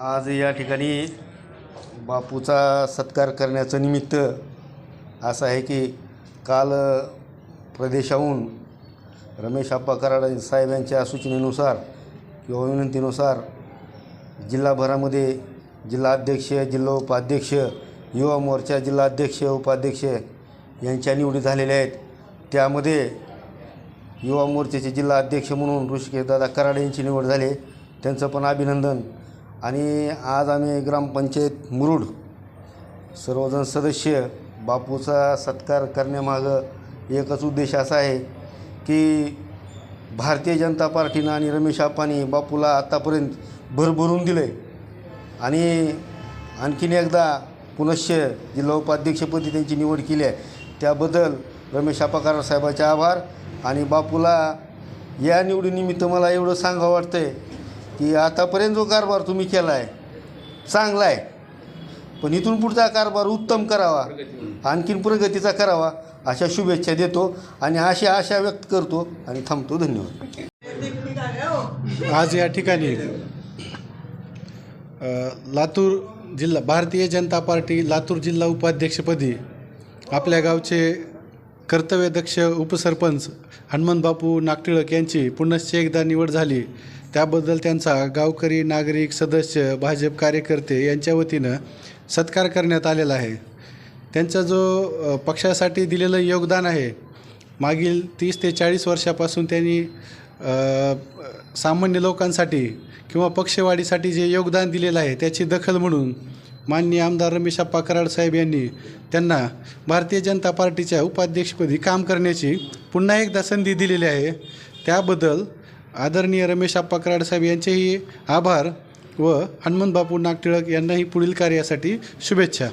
आज या ठिकाणी बापूचा सत्कार करण्याचं निमित्त असं आहे की काल प्रदेशाहून रमेश आप्पा कराड साहेब यांच्या सूचनेनुसार किंवा विनंतीनुसार जिल्हाभरामध्ये जिल्हा अध्यक्ष जिल्हा उपाध्यक्ष युवा मोर्चा जिल्हा अध्यक्ष उपाध्यक्ष यांच्या निवडी झालेल्या आहेत. त्यामध्ये युवा मोर्चाचे जिल्हा अध्यक्ष म्हणून ऋषिकेशदादा कराड यांची निवड झाली. त्यांचं पण अभिनंदन. आणि आज आम्ही ग्रामपंचायत मुरुड सर्वजण सदस्य बापूचा सत्कार करण्यामागं एकच उद्देश असा आहे की भारतीय जनता पार्टीनं आणि रमेश आपानी बापूला आत्तापर्यंत भरभरून दिलं आहे आणि आणखीन एकदा पुनश्च जिल्हा उपाध्यक्षपदी त्यांची निवड केली आहे. त्याबद्दल रमेश अपाकार साहेबाचे आभार आणि बापूला या निवडीनिमित्त मला एवढं सांगावं वाटतं आहे की आतापर्यंत जो कारभार तुम्ही केला आहे चांगला आहे पण इथून पुढचा कारभार उत्तम करावा आणखीन प्रगतीचा करावा अशा शुभेच्छा देतो आणि अशा आशा व्यक्त करतो आणि थांबतो. धन्यवाद. आज या ठिकाणी लातूर जिल्हा भारतीय जनता पार्टी लातूर जिल्हा उपाध्यक्षपदी आपल्या गावचे कर्तव्यदक्ष उपसरपंच हनुमंतबापू नागटिळक यांची पुनश्च एकदा निवड झाली. त्याबद्दल त्यांचा गावकरी नागरिक सदस्य भाजप कार्यकर्ते यांच्या वतीनं सत्कार करण्यात आलेला आहे. त्यांचा जो पक्षासाठी दिलेलं योगदान आहे मागील तीस ते चाळीस वर्षापासून त्यांनी सामान्य लोकांसाठी किंवा पक्षवाढीसाठी जे योगदान दिलेलं आहे त्याची दखल म्हणून माननीय आमदार रमेश अप्पा कराड साहेब यांनी त्यांना भारतीय जनता पार्टीच्या उपाध्यक्षपदी काम करण्याची पुन्हा एकदा संधी दिलेली आहे. त्याबद्दल आदरणीय रमेश अप्पा कराड साहेब यांचेही आभार व हनुमंत बापू नागटिळक यांनाही पुढील कार्यासाठी शुभेच्छा.